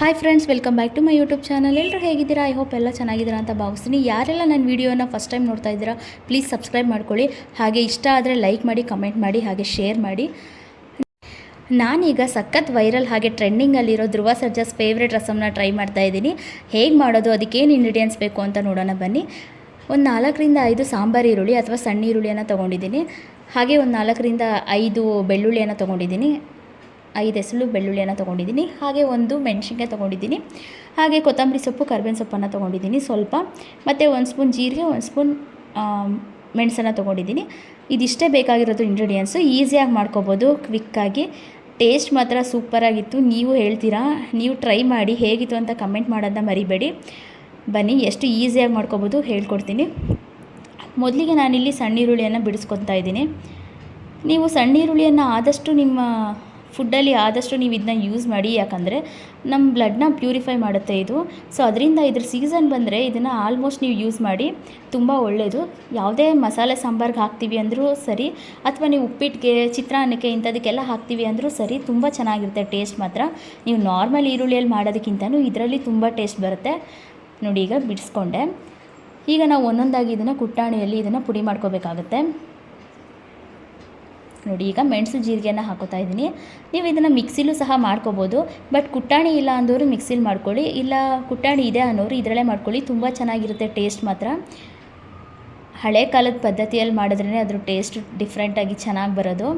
Hi friends welcome back to my YouTube channel ಎಲ್ಲರೂ ಹೇಗಿದ್ದೀರಾ? I hope ಎಲ್ಲ ಚೆನ್ನಾಗಿದ್ದೀರಾ ಅಂತ ಭಾವಿಸ್ತೀನಿ. ಯಾರೆಲ್ಲ ನನ್ನ ವೀಡಿಯೋನ ಫಸ್ಟ್ ಟೈಮ್ ನೋಡ್ತಾ ಇದ್ದೀರಾ ಪ್ಲೀಸ್ ಸಬ್ಸ್ಕ್ರೈಬ್ ಮಾಡ್ಕೊಳ್ಳಿ. ಹಾಗೆ ಇಷ್ಟ ಆದರೆ ಲೈಕ್ ಮಾಡಿ ಕಮೆಂಟ್ ಮಾಡಿ, ಹಾಗೆ ಶೇರ್ ಮಾಡಿ. ನಾನೀಗ ಸಖತ್ ವೈರಲ್ ಹಾಗೆ ಟ್ರೆಂಡಿಂಗಲ್ಲಿರೋ ಧ್ರುವ ಸರ್ಜಾಸ್ ಫೇವ್ರೆಟ್ ರಸಮ್ನ ಟ್ರೈ ಮಾಡ್ತಾ ಇದ್ದೀನಿ. ಹೇಗೆ ಮಾಡೋದು, ಅದಕ್ಕೇನು ಇಂಗ್ರೀಡಿಯೆಂಟ್ಸ್ ಬೇಕು ಅಂತ ನೋಡೋಣ ಬನ್ನಿ. ಒಂದು ನಾಲ್ಕರಿಂದ ಐದು ಸಾಂಬಾರು ಈರುಳ್ಳಿ ಅಥವಾ ಸಣ್ಣ ಈರುಳ್ಳಿಯನ್ನು ತೊಗೊಂಡಿದ್ದೀನಿ. ಹಾಗೆ ಒಂದು ನಾಲ್ಕರಿಂದ ಐದು ಬೆಳ್ಳುಳ್ಳಿಯನ್ನು ತೊಗೊಂಡಿದ್ದೀನಿ. ಐದು ಎಸಳು ಬೆಳ್ಳುಳ್ಳಿಯನ್ನು ತೊಗೊಂಡಿದ್ದೀನಿ, ಹಾಗೆ ಒಂದು ಮೆಣಸಿನ್ಕಾಯಿ ತೊಗೊಂಡಿದ್ದೀನಿ, ಹಾಗೆ ಕೊತ್ತಂಬರಿ ಸೊಪ್ಪು, ಕರ್ಬೇವಿನ ಸೊಪ್ಪನ್ನು ತೊಗೊಂಡಿದ್ದೀನಿ ಸ್ವಲ್ಪ. ಮತ್ತು ಒಂದು ಸ್ಪೂನ್ ಜೀರಿಗೆ, ಒಂದು ಸ್ಪೂನ್ ಮೆಣಸನ್ನು ತೊಗೊಂಡಿದ್ದೀನಿ. ಇದಿಷ್ಟೇ ಬೇಕಾಗಿರೋದು ಇಂಗ್ರೀಡಿಯೆಂಟ್ಸು ಈಸಿಯಾಗಿ ಮಾಡ್ಕೊಬೋದು ಕ್ವಿಕ್ಕಾಗಿ ಟೇಸ್ಟ್ ಮಾತ್ರ ಸೂಪರಾಗಿತ್ತು ನೀವು ಹೇಳ್ತೀರಾ? ನೀವು ಟ್ರೈ ಮಾಡಿ. ಹೇಗಿತ್ತು ಅಂತ ಕಮೆಂಟ್ ಮಾಡೋದನ್ನ ಮರಿಬೇಡಿ. ಬನ್ನಿ, ಎಷ್ಟು ಈಸಿಯಾಗಿ ಮಾಡ್ಕೊಬೋದು ಹೇಳ್ಕೊಡ್ತೀನಿ. ಮೊದಲಿಗೆ ನಾನಿಲ್ಲಿ ಸಣ್ಣ ಈರುಳ್ಳಿಯನ್ನು ಬಿಡಿಸ್ಕೊತಾ ಇದ್ದೀನಿ. ನೀವು ಸಣ್ಣ ಈರುಳ್ಳಿಯನ್ನು ಆದಷ್ಟು ನಿಮ್ಮ ಫುಡ್ಡಲ್ಲಿ ಆದಷ್ಟು ನೀವು ಇದನ್ನ ಯೂಸ್ ಮಾಡಿ, ಯಾಕಂದರೆ ನಮ್ಮ ಬ್ಲಡ್ನ ಪ್ಯೂರಿಫೈ ಮಾಡುತ್ತೆ ಇದು. ಸೊ ಅದರಿಂದ ಇದ್ರ ಸೀಸನ್ ಬಂದರೆ ಇದನ್ನು ಆಲ್ಮೋಸ್ಟ್ ನೀವು ಯೂಸ್ ಮಾಡಿ, ತುಂಬ ಒಳ್ಳೆಯದು ಯಾವುದೇ ಮಸಾಲೆ ಸಾಂಬಾರ್ಗೆ ಹಾಕ್ತೀವಿ ಅಂದರೂ ಸರಿ, ಅಥವಾ ನೀವು ಉಪ್ಪಿಟ್ಟಿಗೆ ಚಿತ್ರಾನ್ನಕ್ಕೆ ಇಂಥದಕ್ಕೆಲ್ಲ ಹಾಕ್ತೀವಿ ಅಂದರೂ ಸರಿ, ತುಂಬ ಚೆನ್ನಾಗಿರುತ್ತೆ ಟೇಸ್ಟ್ ಮಾತ್ರ. ನೀವು ನಾರ್ಮಲ್ ಈರುಳ್ಳಿಯಲ್ಲಿ ಮಾಡೋದಕ್ಕಿಂತಲೂ ಇದರಲ್ಲಿ ತುಂಬ ಟೇಸ್ಟ್ ಬರುತ್ತೆ. ನೋಡಿ ಈಗ ಬಿಡಿಸ್ಕೊಂಡೆ. ಈಗ ನಾವು ಒಂದೊಂದಾಗಿ ಇದನ್ನು ಕುಟ್ಟಾಣಿಯಲ್ಲಿ ಇದನ್ನು ಪುಡಿ ಮಾಡ್ಕೋಬೇಕಾಗುತ್ತೆ. ನೋಡಿ, ಈಗ ಮೆಣಸು ಜೀರಿಗೆನ ಹಾಕೋತಾ ಇದ್ದೀನಿ. ನೀವು ಇದನ್ನು ಮಿಕ್ಸಿಲೂ ಸಹ ಮಾಡ್ಕೋಬೋದು. ಬಟ್ ಕುಟ್ಟಾಣಿ ಇಲ್ಲ ಅಂದವರು ಮಿಕ್ಸಿಲಿ ಮಾಡ್ಕೊಳ್ಳಿ. ಇಲ್ಲ ಕುಟ್ಟಾಣಿ ಇದೆ ಅನ್ನೋರು ಇದರಲ್ಲೇ ಮಾಡ್ಕೊಳ್ಳಿ. ತುಂಬ ಚೆನ್ನಾಗಿರುತ್ತೆ ಟೇಸ್ಟ್ ಮಾತ್ರ. ಹಳೆ ಕಾಲದ ಪದ್ಧತಿಯಲ್ಲಿ ಮಾಡಿದ್ರೇ ಅದ್ರ ಟೇಸ್ಟ್ ಡಿಫ್ರೆಂಟಾಗಿ ಚೆನ್ನಾಗಿ ಬರೋದು.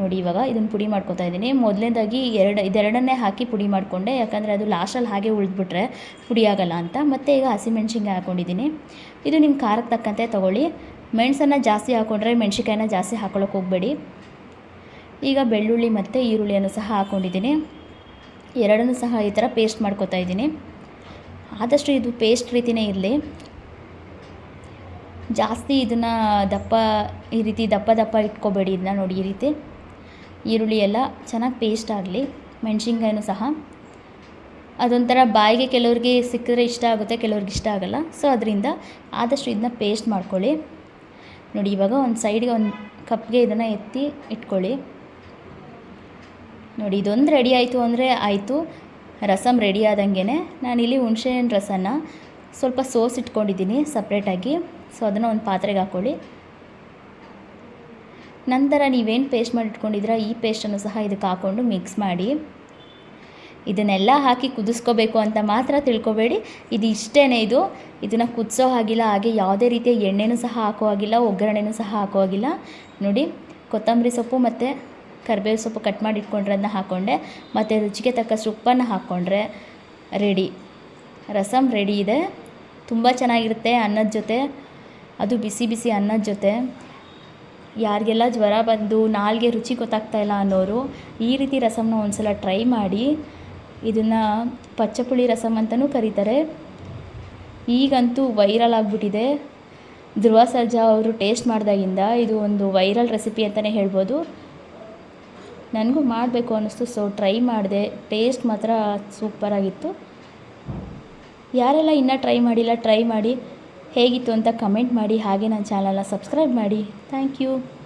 ನೋಡಿ, ಇವಾಗ ಇದನ್ನು ಪುಡಿ ಮಾಡ್ಕೊತಾ ಇದ್ದೀನಿ. ಮೊದಲನೇದಾಗಿ ಎರಡು, ಇದೆರಡನ್ನೇ ಹಾಕಿ ಪುಡಿ ಮಾಡಿಕೊಂಡೆ. ಯಾಕಂದರೆ ಅದು ಲಾಸ್ಟಲ್ಲಿ ಹಾಗೆ ಉಳಿದ್ಬಿಟ್ರೆ ಪುಡಿ ಆಗಲ್ಲ ಅಂತ. ಮತ್ತು ಈಗ ಹಸಿಮೆಣ್ಸಿನ್ಕಾಯಿ ಹಾಕ್ಕೊಂಡಿದ್ದೀನಿ ಇದು ನಿಮ್ಮ ಖಾರಕ್ಕೆ ತಕ್ಕಂತೆ ತೊಗೊಳ್ಳಿ. ಮೆಣಸನ್ನು ಜಾಸ್ತಿ ಹಾಕ್ಕೊಂಡ್ರೆ ಮೆಣ್ಸಿನ್ಕಾಯಿನ ಜಾಸ್ತಿ ಹಾಕೊಳ್ಳೋಕೆ ಹೋಗಬೇಡಿ. ಈಗ ಬೆಳ್ಳುಳ್ಳಿ ಮತ್ತು ಈರುಳ್ಳಿಯನ್ನು ಸಹ ಹಾಕ್ಕೊಂಡಿದ್ದೀನಿ ಎರಡನ್ನೂ ಸಹ ಈ ಥರ ಪೇಸ್ಟ್ ಮಾಡ್ಕೋತಾ ಇದ್ದೀನಿ. ಆದಷ್ಟು ಇದು ಪೇಸ್ಟ್ ರೀತಿಯೇ ಇರಲಿ. ಜಾಸ್ತಿ ಇದನ್ನು ದಪ್ಪ, ಈ ರೀತಿ ದಪ್ಪ ದಪ್ಪ ಇಟ್ಕೋಬೇಡಿ ಇದನ್ನ ನೋಡಿ ಈ ರೀತಿ. ಈರುಳ್ಳಿ ಎಲ್ಲ ಚೆನ್ನಾಗಿ ಪೇಸ್ಟ್ ಆಗಲಿ. ಮೆಣಸಿನ್ಕಾಯಿನೂ ಸಹ. ಅದೊಂಥರ ಬಾಯಿಗೆ ಕೆಲವ್ರಿಗೆ ಸಿಕ್ಕಿದ್ರೆ ಇಷ್ಟ ಆಗುತ್ತೆ, ಕೆಲವ್ರಿಗೆ ಇಷ್ಟ ಆಗೋಲ್ಲ. ಸೊ ಅದರಿಂದ ಆದಷ್ಟು ಇದನ್ನ ಪೇಸ್ಟ್ ಮಾಡ್ಕೊಳ್ಳಿ. ನೋಡಿ, ಇವಾಗ ಒಂದು ಸೈಡ್ಗೆ ಒಂದು ಕಪ್ಗೆ ಇದನ್ನು ಎತ್ತಿ ಇಟ್ಕೊಳ್ಳಿ. ನೋಡಿ, ಇದೊಂದು ರೆಡಿ ಆಯಿತು ಅಂದರೆ ಆಯಿತು. ರಸಮ್ ರೆಡಿ ಆದಂಗೆ ನಾನಿಲ್ಲಿ ಹುಣಸೆಹಣ್ಣು ರಸನ ಸ್ವಲ್ಪ ಸೋಸ್ ಇಟ್ಕೊಂಡಿದ್ದೀನಿ ಸಪ್ರೇಟಾಗಿ ಸೊ ಅದನ್ನು ಒಂದು ಪಾತ್ರೆಗೆ ಹಾಕ್ಕೊಳ್ಳಿ ನಂತರ ನೀವೇನು ಪೇಸ್ಟ್ ಮಾಡಿ ಇಟ್ಕೊಂಡಿದ್ದೀರಾ ಈ ಪೇಸ್ಟನ್ನು ಸಹ ಇದಕ್ಕೆ ಹಾಕ್ಕೊಂಡು ಮಿಕ್ಸ್ ಮಾಡಿ. ಇದನ್ನೆಲ್ಲ ಹಾಕಿ ಕುದಿಸ್ಕೋಬೇಕು ಅಂತ ಮಾತ್ರ ತಿಳ್ಕೊಬೇಡಿ. ಇದು ಇಷ್ಟೇ ಇದು. ಇದನ್ನು ಕುದಿಸೋ ಹಾಗಿಲ್ಲ, ಹಾಗೆ ಯಾವುದೇ ರೀತಿಯ ಎಣ್ಣೆನೂ ಸಹ ಹಾಕೋ ಹಾಗಿಲ್ಲ, ಒಗ್ಗರಣೆನೂ ಸಹ ಹಾಕೋ ಹಾಗಿಲ್ಲ. ನೋಡಿ, ಕೊತ್ತಂಬರಿ ಸೊಪ್ಪು ಮತ್ತು ಕರಿಬೇವು ಸೊಪ್ಪು ಕಟ್ ಮಾಡಿ ಇಟ್ಕೊಂಡ್ರದನ್ನ ಹಾಕ್ಕೊಂಡೆ ಮತ್ತು ರುಚಿಗೆ ತಕ್ಕಷ್ಟು ಉಪ್ಪನ್ನು ಹಾಕ್ಕೊಂಡ್ರೆ ರೆಡಿ ರಸಮ್ ರೆಡಿ ಇದೆ. ತುಂಬ ಚೆನ್ನಾಗಿರುತ್ತೆ ಅನ್ನದ ಜೊತೆ. ಅದು ಬಿಸಿ ಬಿಸಿ ಅನ್ನದ ಜೊತೆ. ಯಾರಿಗೆಲ್ಲ ಜ್ವರ ಬಂದು ನಾಲ್ಗೆ ರುಚಿ ಗೊತ್ತಾಗ್ತಾ ಇಲ್ಲ ಅನ್ನೋರು ಈ ರೀತಿ ರಸಮ್ನ ಒಂದ್ಸಲ ಟ್ರೈ ಮಾಡಿ. ಇದನ್ನು ಪಚ್ಚಪುಳಿ ರಸಮ್ ಅಂತಲೂ ಕರೀತಾರೆ. ಈಗಂತೂ ವೈರಲ್ ಆಗಿಬಿಟ್ಟಿದೆ. ಧ್ರುವ ಸರ್ಜಾ ಅವರು ಟೇಸ್ಟ್ ಮಾಡಿದಾಗಿಂದ ಇದು ಒಂದು ವೈರಲ್ ರೆಸಿಪಿ ಅಂತಲೇ ಹೇಳ್ಬೋದು. ನನಗೂ ಮಾಡಬೇಕು ಅನ್ನಿಸ್ತು, ಸೊ ಟ್ರೈ ಮಾಡಿದೆ. ಟೇಸ್ಟ್ ಮಾತ್ರ ಸೂಪರಾಗಿತ್ತು ಯಾರೆಲ್ಲ ಇನ್ನೂ ಟ್ರೈ ಮಾಡಿಲ್ಲ, ಟ್ರೈ ಮಾಡಿ. ಹೇಗಿತ್ತು ಅಂತ ಕಮೆಂಟ್ ಮಾಡಿ. ಹಾಗೆ ನನ್ನ ಚಾನಲ್ನ ಸಬ್ಸ್ಕ್ರೈಬ್ ಮಾಡಿ. Thank you.